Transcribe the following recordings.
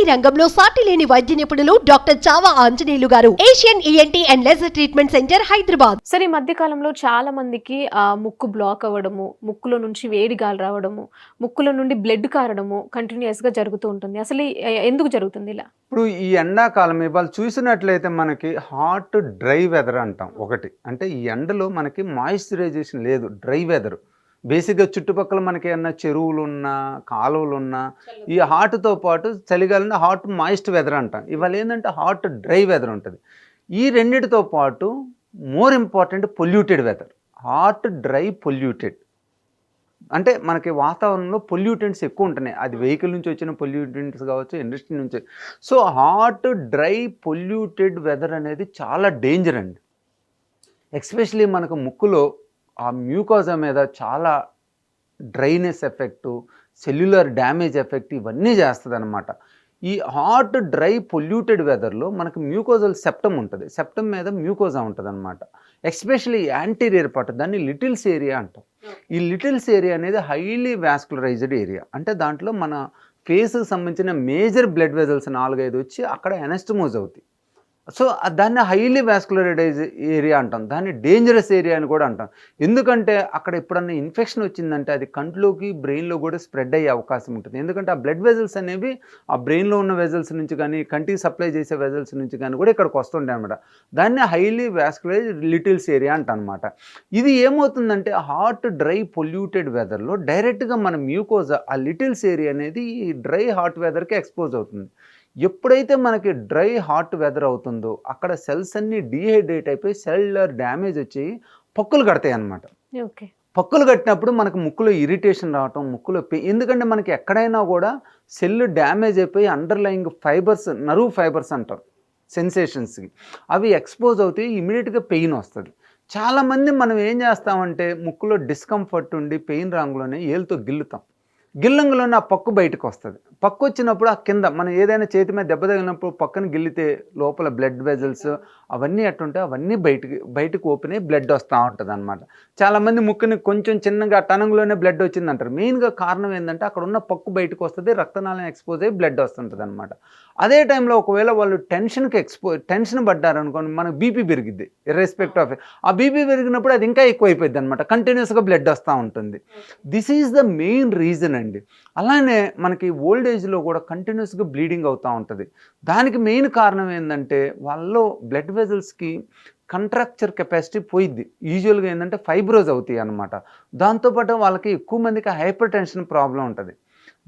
ENT రంగంలో సాటి లేని వైద్య నిపుణులు doctor Chava Anjaneyulu garu. Asian ENT and laser treatment centre Hyderabad. సరే ఈ మధ్య కాలంలో చాలా మందికి ఆ ముక్కు బ్లాక్ అవ్వడము ముక్కులో నుంచి వేడి గాలి రావడము ముక్కులో నుండి బ్లడ్ కారడము కంటిన్యూస్గా జరుగుతూ ఉంటుంది. అసలు ఎందుకు జరుగుతుంది ఇలా? ఇప్పుడు ఈ ఎండాకాలం ఇవాళ చూసినట్లయితే మనకి హాట్ డ్రై వెదర్ అంటాం ఒకటి. అంటే ఈ ఎండలో మనకి మాయిశ్చరైజేషన్ లేదు డ్రై వెదర్. బేసిక్గా చుట్టుపక్కల మనకి ఏమన్నా చెరువులు ఉన్నా కాలువలు ఉన్నా ఈ హాట్తో పాటు చలికాలంలో హాట్ మాయిస్ట్ వెదర్ అంటాం. ఇవాళ ఏంటంటే హాట్ డ్రై వెదర్ ఉంటుంది. ఈ రెండిటితో పాటు more important polluted weather. Hot dry polluted. అంటే మనకి వాతావరణంలో పొల్యూటెంట్స్ ఎక్కువ ఉంటున్నాయి. అది వెహికల్ నుంచి వచ్చిన పొల్యూటెంట్స్ కావచ్చు ఇండస్ట్రీ నుంచి. So hot dry polluted weather అనేది చాలా డేంజర్ అండి. ఎస్పెషలీ మనకు ముక్కులో ఆ మ్యూకోజా మీద చాలా dryness effect cellular damage effect ఇవన్నీ చేస్తుంది అనమాట ఈ హాట్ డ్రై పొల్యూటెడ్ వెదర్లో మనకు మ్యూకోజల్ సెప్టమ్ ఉంటుంది. సెప్టమ్ మీద మ్యూకోజా ఉంటుంది అనమాట ఎస్పెషలీ యాంటీరియర్ పార్ట్ దాన్ని లిటిల్స్ ఏరియా అంటాం. ఈ లిటిల్స్ ఏరియా అనేది హైలీ వ్యాస్కులరైజ్డ్ ఏరియా. అంటే దాంట్లో మన ఫేస్కి సంబంధించిన మేజర్ బ్లడ్ వెజల్స్ నాలుగైదు వచ్చి అక్కడ ఎనస్టమోజ్ అవుతాయి. సో దాన్ని హైలీ వ్యాస్కులరైజ్ ఏరియా అంటాం. దాన్ని డేంజరస్ ఏరియా అని కూడా అంటాం. ఎందుకంటే అక్కడ ఎప్పుడన్నా ఇన్ఫెక్షన్ వచ్చిందంటే అది కంట్లోకి బ్రెయిన్లో కూడా స్ప్రెడ్ అయ్యే అవకాశం ఉంటుంది. ఎందుకంటే ఆ బ్లడ్ వెజల్స్ అనేవి ఆ బ్రెయిన్లో ఉన్న వెజల్స్ నుంచి కానీ కంటికి సప్లై చేసే వెజల్స్ నుంచి కానీ కూడా ఇక్కడికి వస్తుంటాయి అనమాట దాన్ని హైలీ వ్యాస్కులరైజ్ లిటిల్స్ ఏరియా అంట అనమాట ఇది ఏమవుతుందంటే హాట్ డ్రై పొల్యూటెడ్ వెదర్లో డైరెక్ట్గా మన మ్యూకోజా ఆ లిటిల్స్ ఏరియా అనేది ఈ డ్రై హాట్ వెదర్కి ఎక్స్పోజ్ అవుతుంది. ఎప్పుడైతే మనకి డ్రై హాట్ వెదర్ అవుతుందో అక్కడ సెల్స్ అన్నీ డీహైడ్రేట్ అయిపోయి సెల్యులర్ డ్యామేజ్ వచ్చి పక్కులు కడతాయి అన్నమాట. ఓకే. పక్కులు కట్టినప్పుడు మనకు ముక్కులో ఇరిటేషన్ రావటం ముక్కులో ఎందుకంటే మనకి ఎక్కడైనా కూడా సెల్ డ్యామేజ్ అయిపోయి అండర్లయింగ్ ఫైబర్స్ నరువు ఫైబర్స్ అంటాం సెన్సేషన్స్కి. అవి ఎక్స్పోజ్ అవుతాయి ఇమీడియట్గా పెయిన్ వస్తుంది. చాలామంది మనం ఏం చేస్తామంటే ముక్కులో డిస్కంఫర్ట్ ఉండి పెయిన్ రాంగ్లోనే ఏలుతో గిల్లుతాం. గిల్లంగులోనే ఆ పక్కు బయటకు వస్తుంది. పక్కు వచ్చినప్పుడు ఆ కింద మనం ఏదైనా చేతి మీద దెబ్బ తగిలినప్పుడు పక్కన గిల్లితే లోపల బ్లడ్ వెజల్స్ అవన్నీ ఎట్టుంటే అవన్నీ బయటికి బయటకు ఓపెన్ అయ్యి బ్లడ్ వస్తూ ఉంటుంది అనమాట చాలామంది ముక్కుని కొంచెం చిన్నగా టనంగులోనే బ్లడ్ వచ్చింది అంటారు మెయిన్గా కారణం ఏంటంటే అక్కడ ఉన్న పక్కు బయటకు వస్తుంది రక్తనాళం ఎక్స్పోజ్ అయ్యి బ్లడ్ వస్తుంటుంది అనమాట అదే టైంలో ఒకవేళ వాళ్ళు టెన్షన్కి ఎక్స్పో టెన్షన్ పడ్డారు అనుకోండి మనకు బీపీ పెరిగిద్ది ఇర్రెస్పెక్ట్ ఆఫ్ ఆ బీపీ పెరిగినప్పుడు అది ఇంకా ఎక్కువైపోయింది అనమాట కంటిన్యూస్గా బ్లడ్ వస్తూ ఉంటుంది. This is the main reason అండి. అలానే మనకి ఓల్డ్ ఏజ్లో కూడా కంటిన్యూస్గా బ్లీడింగ్ అవుతూ ఉంటుంది. దానికి మెయిన్ కారణం ఏంటంటే వాళ్ళలో బ్లడ్ వెజల్స్కి కంట్రాక్చర్ కెపాసిటీ పోయిద్ది. యూజువల్గా ఏంటంటే ఫైబ్రోజ్ అవుతాయి అనమాట దాంతోపాటు వాళ్ళకి ఎక్కువ మందికి హైపర్ టెన్షన్ ప్రాబ్లం ఉంటుంది.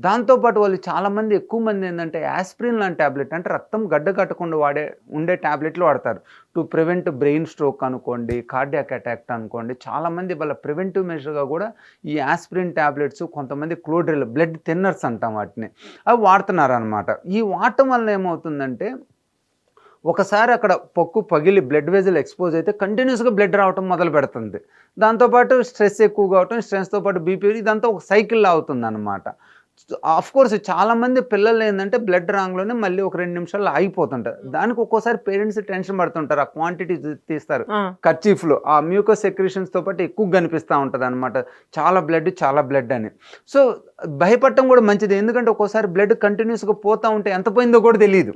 దాంతోపాటు వాళ్ళు చాలామంది ఎక్కువ మంది ఏంటంటే యాస్ప్రిన్ లాంటి ట్యాబ్లెట్ అంటే రక్తం గడ్డ కట్టకుండా వాడే ఉండే ట్యాబ్లెట్లు వాడతారు. టు ప్రివెంట్ బ్రెయిన్ స్ట్రోక్ అనుకోండి కార్డియాక్ అటాక్ అనుకోండి చాలామంది వాళ్ళ ప్రివెంటివ్ మెజర్గా కూడా ఈ యాస్ప్రిన్ ట్యాబ్లెట్స్ కొంతమంది క్లోడ్రిల్ బ్లడ్ థిన్నర్స్ అంటాం వాటిని. అవి వాడుతున్నారు అనమాట ఈ వాడటం వల్ల ఏమవుతుందంటే ఒకసారి అక్కడ పొక్కు పగిలి బ్లడ్ వెజల్ ఎక్స్పోజ్ అయితే కంటిన్యూస్గా బ్లడ్ రావటం మొదలు పెడుతుంది. దాంతోపాటు స్ట్రెస్ ఎక్కువ కావటం స్ట్రెస్తో పాటు బీపీ ఇదంతా ఒక సైకిల్ అవుతుంది అనమాట ఆఫ్ కోర్స్ చాలామంది పిల్లలు ఏంటంటే బ్లడ్ రాంగ్లోనే మళ్ళీ ఒక రెండు నిమిషాలు ఆగిపోతుంటారు. దానికి ఒక్కోసారి పేరెంట్స్ టెన్షన్ పడుతుంటారు. ఆ క్వాంటిటీ తీస్తారు. కర్చీఫ్లో ఆ మ్యూకస్ సెక్రేషన్స్తో పాటు ఎక్కువ కనిపిస్తూ ఉంటుంది అనమాట చాలా బ్లడ్ చాలా బ్లడ్ అని. సో భయపడటం కూడా మంచిది. ఎందుకంటే ఒక్కోసారి బ్లడ్ కంటిన్యూస్గా పోతూ ఉంటే ఎంత పోయిందో కూడా తెలియదు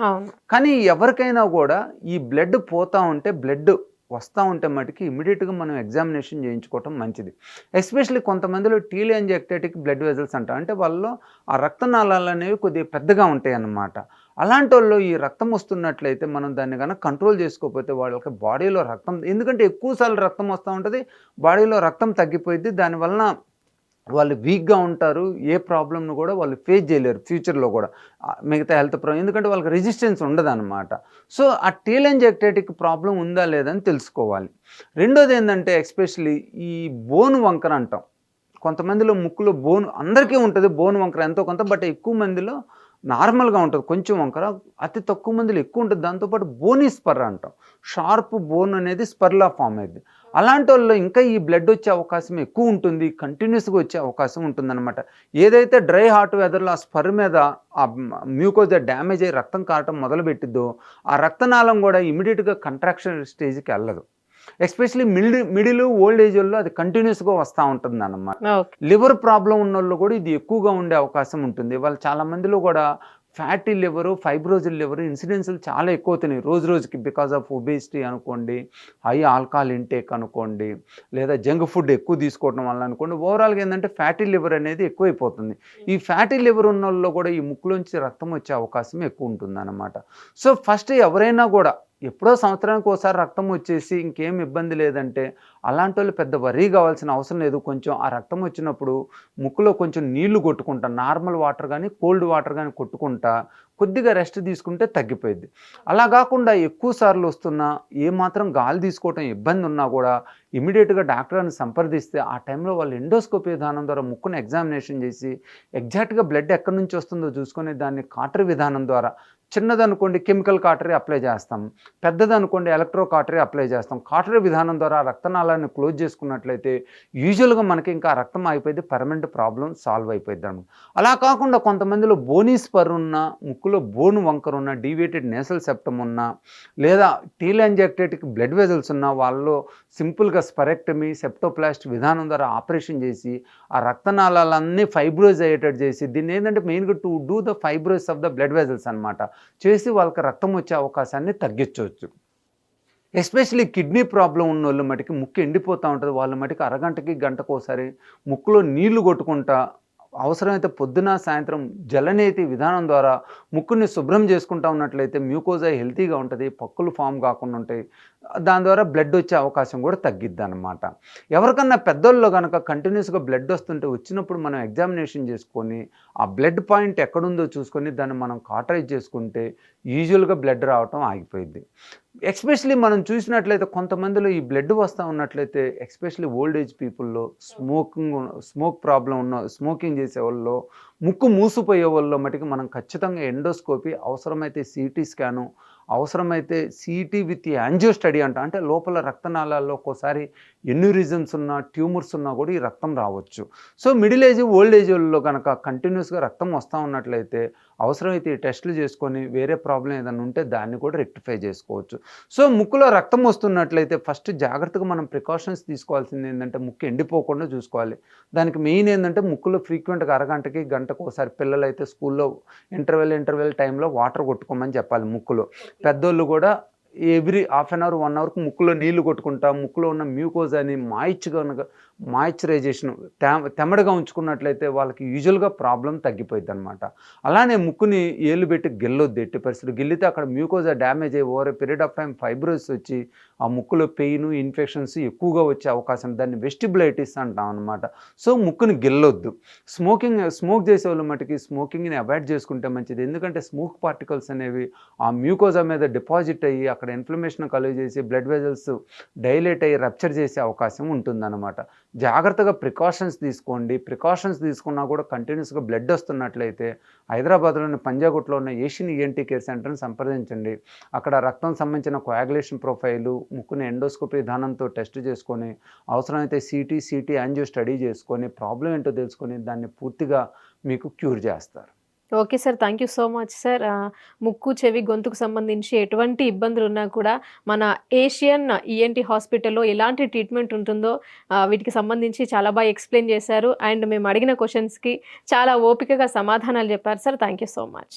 కానీ ఎవరికైనా కూడా ఈ బ్లడ్ పోతూ ఉంటే బ్లడ్ వస్తూ ఉంటే మటుకి ఇమీడియట్గా మనం ఎగ్జామినేషన్ చేయించుకోవటం మంచిది. ఎస్పెషల్లీ కొంతమందిలో టీలియంజెక్టేటిక్ బ్లడ్ వెజల్స్ అంటారు అంటే. వాళ్ళలో ఆ రక్తనాళాలు అనేవి కొద్దిగా పెద్దగా ఉంటాయి అన్నమాట అలాంటి వాళ్ళు ఈ రక్తం వస్తున్నట్లయితే మనం దాన్ని కనుక కంట్రోల్ చేసుకోకపోతే వాళ్ళకి బాడీలో రక్తం ఎందుకంటే ఎక్కువసార్లు రక్తం వస్తూ ఉంటుంది బాడీలో రక్తం తగ్గిపోయింది దానివలన వాళ్ళు వీక్గా ఉంటారు ఏ ప్రాబ్లమ్ను కూడా వాళ్ళు ఫేస్ చేయలేరు ఫ్యూచర్లో కూడా. మిగతా హెల్త్ ప్రాబ్లం ఎందుకంటే వాళ్ళకి రెసిస్టెన్స్ ఉండదన్నమాట. సో ఆ టీలెంజెక్టేటిక్ ప్రాబ్లం ఉందా లేదని తెలుసుకోవాలి. రెండోది ఏంటంటే ఎస్పెషలీ ఈ బోన్ వంకర అంటాం. కొంతమందిలో ముక్కులో బోన్ అందరికీ ఉంటుంది బోన్ వంకర ఎంతో కొంత బట్ ఎక్కువ మందిలో నార్మల్గా ఉంటుంది కొంచెం వంకర అతి తక్కువ మందిలో ఎక్కువ ఉంటుంది. దాంతోపాటు బోనీ స్పర్ అంటాం. షార్ప్ బోన్ అనేది స్పర్లా ఫామ్ అయింది అలాంటి వాళ్ళు ఇంకా ఈ బ్లడ్ వచ్చే అవకాశం ఎక్కువ ఉంటుంది కంటిన్యూస్గా వచ్చే అవకాశం ఉంటుందన్నమాట. ఏదైతే డ్రై హాట్ వెదర్లో ఆ స్పర్ మీద ఆ మ్యూకోజా డ్యామేజ్ అయ్యి రక్తం కారటం మొదలుపెట్టిద్దో ఆ రక్తనాళం కూడా ఇమీడియట్గా కంట్రాక్షన్ స్టేజ్కి వెళ్ళదు. Especially middle middle old age వాళ్ళు అది కంటిన్యూస్గా వస్తూ ఉంటుంది అన్నమాట లివర్ ప్రాబ్లం ఉన్న వాళ్ళు కూడా ఇది ఎక్కువగా ఉండే అవకాశం ఉంటుంది. వాళ్ళు చాలా మందిలో కూడా ఫ్యాటీ లివరు ఫైబ్రోజిల్ లివర్ ఇన్సిడెన్స్లు చాలా ఎక్కువ అవుతున్నాయి రోజు రోజుకి బికాస్ ఆఫ్ ఒబేసిటీ అనుకోండి హై ఆల్కహాల్ ఇంటేక్ అనుకోండి లేదా జంక్ ఫుడ్ ఎక్కువ తీసుకోవడం వల్ల అనుకోండి ఓవరాల్గా ఏంటంటే ఫ్యాటీ లివర్ అనేది ఎక్కువైపోతుంది. ఈ ఫ్యాటీ లివర్ ఉన్న వాళ్ళలో కూడా ఈ ముక్కులోంచి రక్తం వచ్చే అవకాశం ఎక్కువ ఉంటుంది సో ఫస్ట్ ఎవరైనా కూడా ఎప్పుడో సంవత్సరానికి ఒకసారి రక్తం వచ్చేసి ఇంకేం ఇబ్బంది లేదంటే అలాంటి వాళ్ళు పెద్ద వరీ కావాల్సిన అవసరం లేదు. కొంచెం ఆ రక్తం వచ్చినప్పుడు ముక్కులో కొంచెం నీళ్ళు కొట్టుకుంటా నార్మల్ వాటర్ కానీ కోల్డ్ వాటర్ కానీ కొట్టుకుంటా కొద్దిగా రెస్ట్ తీసుకుంటే తగ్గిపోయింది అలా కాకుండా ఎక్కువ సార్లు వస్తున్నా ఏమాత్రం గాలి తీసుకోవటం ఇబ్బంది ఉన్నా కూడా ఇమీడియట్గా డాక్టర్ని సంప్రదిస్తే ఆ టైంలో వాళ్ళు ఎండోస్కోపీ విధానం ద్వారా ముక్కును ఎగ్జామినేషన్ చేసి ఎగ్జాక్ట్గా బ్లడ్ ఎక్కడి నుంచి వస్తుందో చూసుకునే దాన్ని కాటర్ విధానం ద్వారా చిన్నదనుకోండి కెమికల్ కాటరీ అప్లై చేస్తాం. పెద్దదనుకోండి ఎలక్ట్రో కాటరీ అప్లై చేస్తాం. కాటరీ విధానం ద్వారా రక్తనాళాన్ని క్లోజ్ చేసుకున్నట్లయితే యూజువల్గా మనకి ఇంకా రక్తం అయిపోయింది పర్మనెంట్ ప్రాబ్లం సాల్వ్ అయిపోయింది అనమాట అలా కాకుండా కొంతమందిలో బోనీ స్పర్ ఉన్న ముక్కులో బోన్ వంకర్ ఉన్న డీవియేటెడ్ నేసల్ సెప్టమ్ ఉన్న లేదా టీలాంజెక్టేటిక్ బ్లడ్ వెజల్స్ ఉన్న వాళ్ళు సింపుల్గా స్పరెక్టమీ సెప్టోప్లాస్ట్ విధానం ద్వారా ఆపరేషన్ చేసి ఆ రక్తనాళాలన్నీ ఫైబ్రోజ్ అయ్యేటట్టు చేసి దీన్ని ఏంటంటే మెయిన్గా to do the fibrosis of the blood vessels అనమాట చేసి వాళ్ళకి రక్తం వచ్చే అవకాశాన్ని తగ్గించవచ్చు. ఎస్పెషలీ కిడ్నీ ప్రాబ్లం ఉన్న వాళ్ళు మటుకి ముక్కు ఎండిపోతూ ఉంటుంది. వాళ్ళ మటుకు అరగంటకి గంటకోసారి ముక్కులో నీళ్ళు కొట్టుకుంటా అవసరమైతే పొద్దున సాయంత్రం జలనేతి విధానం ద్వారా ముక్కుని శుభ్రం చేసుకుంటా ఉన్నట్లయితే మ్యూకోజా హెల్తీగా ఉంటుంది పక్కులు ఫామ్ కాకుండా ఉంటాయి. దాని ద్వారా బ్లడ్ వచ్చే అవకాశం కూడా తగ్గిద్ది అనమాట ఎవరికన్నా పెద్దోళ్ళు కనుక కంటిన్యూస్గా బ్లడ్ వస్తుంటే వచ్చినప్పుడు మనం ఎగ్జామినేషన్ చేసుకొని ఆ బ్లడ్ పాయింట్ ఎక్కడుందో చూసుకొని దాన్ని మనం కాటరైజ్ చేసుకుంటే యూజువల్గా బ్లడ్ రావటం ఆగిపోయింది ఎస్పెషలీ మనం చూసినట్లయితే కొంతమందిలో ఈ బ్లడ్ వస్తూ ఉన్నట్లయితే ఎస్పెషలీ ఓల్డ్ ఏజ్ పీపుల్లో స్మోకింగ్ స్మోక్ ప్రాబ్లం ఉన్న స్మోకింగ్ చేసే వాళ్ళు ముక్కు మూసిపోయే వాళ్ళు మటుకు మనం ఖచ్చితంగా ఎండోస్కోపీ అవసరమైతే సిటీ స్కాను అవసరమైతే సిటీ విత్ యాంజియో స్టడీ అంట అంటే లోపల రక్తనాళాల్లో ఒక్కోసారి ఎన్యూరిజమ్స్ ఉన్న ట్యూమర్స్ ఉన్నా కూడా ఈ రక్తం రావచ్చు. So middle age old age వాళ్ళలో కనుక కంటిన్యూస్గా రక్తం వస్తూ ఉన్నట్లయితే అవసరమైతే ఈ టెస్టులు చేసుకొని వేరే ప్రాబ్లం ఏదైనా ఉంటే దాన్ని కూడా రెక్టిఫై చేసుకోవచ్చు. సో ముక్కులో రక్తం వస్తున్నట్లయితే ఫస్ట్ జాగ్రత్తగా మనం ప్రికాషన్స్ తీసుకోవాల్సింది ఏంటంటే ముక్కు ఎండిపోకుండా చూసుకోవాలి. దానికి మెయిన్ ఏంటంటే ముక్కులో ఫ్రీక్వెంట్గా అరగంటకి గంటకు ఒకసారి పిల్లలు అయితే స్కూల్లో ఇంటర్వెల్ ఇంటర్వెల్ టైంలో వాటర్ కొట్టుకోమని చెప్పాలి ముక్కులో. పెద్దోళ్ళు కూడా every half an hour one అవర్కి ముక్కులో నీళ్ళు కొట్టుకుంటా ముక్కులో ఉన్న మ్యూకోజ్ అని మాయిచ్గా మాయిశ్చరైజేషన్ తెమ్మడిగా ఉంచుకున్నట్లయితే వాళ్ళకి యూజువల్గా ప్రాబ్లం తగ్గిపోయింది అనమాట అలానే ముక్కుని ఏళ్ళు పెట్టి గెల్లొద్దు ఎట్టి పరిస్థితులు గిల్లితే అక్కడ మ్యూకోజా డ్యామేజ్ అయ్యి over period of time fibrosis వచ్చి ఆ ముక్కులో పెయిన్ ఇన్ఫెక్షన్స్ ఎక్కువగా వచ్చే అవకాశం దాన్ని వెస్టిబులైటిస్ అంటాం అనమాట సో ముక్కుని గెల్లొద్దు. స్మోకింగ్ స్మోక్ చేసే వాళ్ళు మటుకి స్మోకింగ్ని అవాయిడ్ చేసుకుంటే మంచిది. ఎందుకంటే స్మోక్ పార్టికల్స్ అనేవి ఆ మ్యూకోజా మీద డిపాజిట్ అయ్యి అక్కడ ఇన్ఫ్లమేషన్ కలుగు చేసి బ్లడ్ వెజల్స్ డైలేట్ అయ్యి రప్చర్ చేసే అవకాశం ఉంటుందన్నమాట. జాగ్రత్తగా ప్రికాషన్స్ తీసుకోండి. ప్రికాషన్స్ తీసుకున్నా కూడా కంటిన్యూస్గా బ్లడ్ వస్తున్నట్లయితే హైదరాబాద్లోని పంజాగుట్లో ఉన్న ఏషియన్ ఈఎన్టీ కేర్ సెంటర్ని సంప్రదించండి. అక్కడ రక్తం సంబంధించిన కోయాగులేషన్ ప్రొఫైలు ముక్కుని ఎండోస్కోపీ విధానంతో టెస్ట్ చేసుకొని అవసరమైతే సిటీ సిటీ యాంజియో స్టడీ చేసుకొని ప్రాబ్లం ఏంటో తెలుసుకొని దాన్ని పూర్తిగా మీకు క్యూర్ చేస్తారు. Okay sir. Thank you so much sir. ముక్కు చెవి గొంతుకు సంబంధించి ఎటువంటి ఇబ్బందులు ఉన్నా కూడా మన ఏషియన్ ఈఎన్టి హాస్పిటల్లో ఎలాంటి ట్రీట్మెంట్ ఉంటుందో వీటికి సంబంధించి చాలా బాగా ఎక్స్ప్లెయిన్ చేశారు. అండ్ మేము అడిగిన క్వశ్చన్స్కి చాలా ఓపికగా సమాధానాలు చెప్పారు sir. Thank you so much.